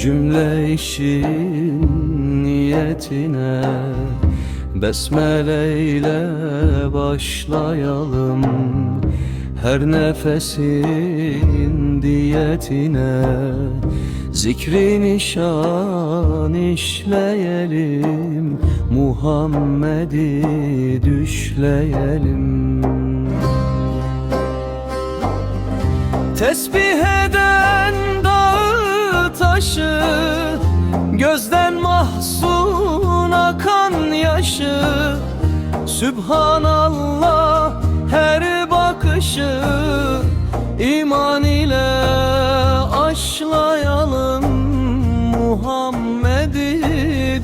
Cümle işin niyetine Besmele ile başlayalım. Her nefesin diyetine Zikri nişan işleyelim Muhammed'i düşleyelim. Tesbih eden dağı taşı yaşı Sübhanallah her bakışı iman ile aşlayalım Muhammed'i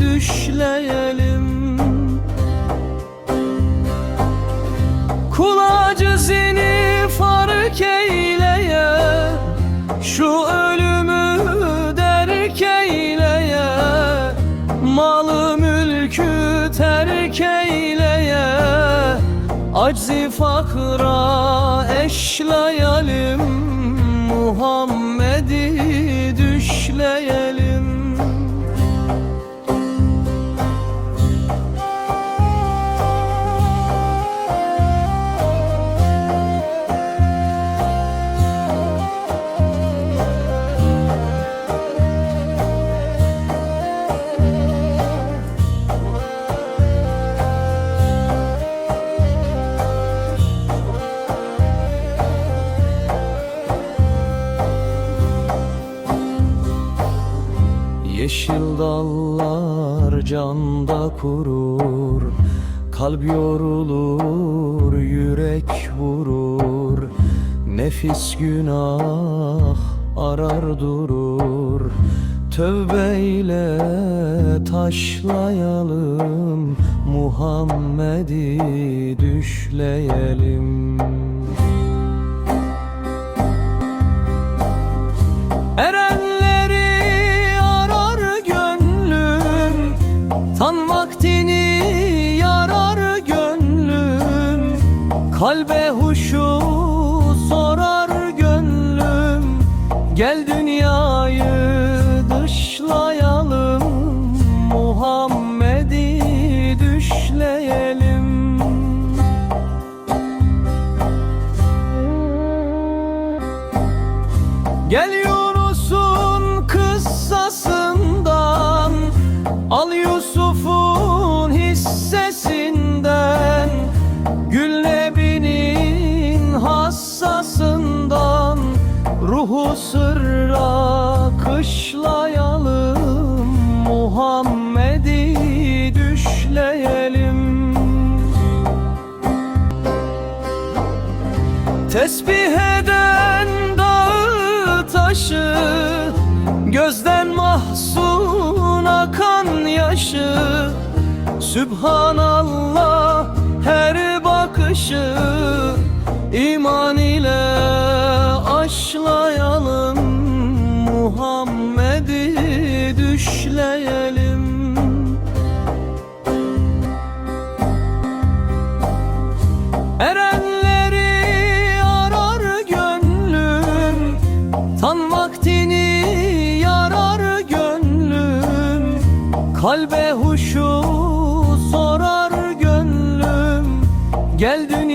düşleyelim. Kul acizini fark eyleye Şu ölümü derk eyleye Malı mülkü terk eyleye Aczi fakra eşleyelim Yeşil dallar canda kurur Kalp yorulur, yürek vurur. Nefis günah arar durur. Tövbeyle taşlayalım Muhammed'i düşleyelim Kalbe huşu sorar gönlüm. Gel dünyayı dışlayalım. Muhammed'i düşleyelim. Gel Yunus'un kıssasından. Al Yusuf'un sırra kışlayalım Muhammed'i düşleyelim. Tesbih eden dağı taşı Gözden mahzun akan yaşı. Sübhanallah her bakışı iman ile aşlayalım Muhammed'i düşleyelim. Erenleri arar gönlüm Tan vaktini yarar gönlüm. Kalbe huşu sorar gönlüm Gel dünyayı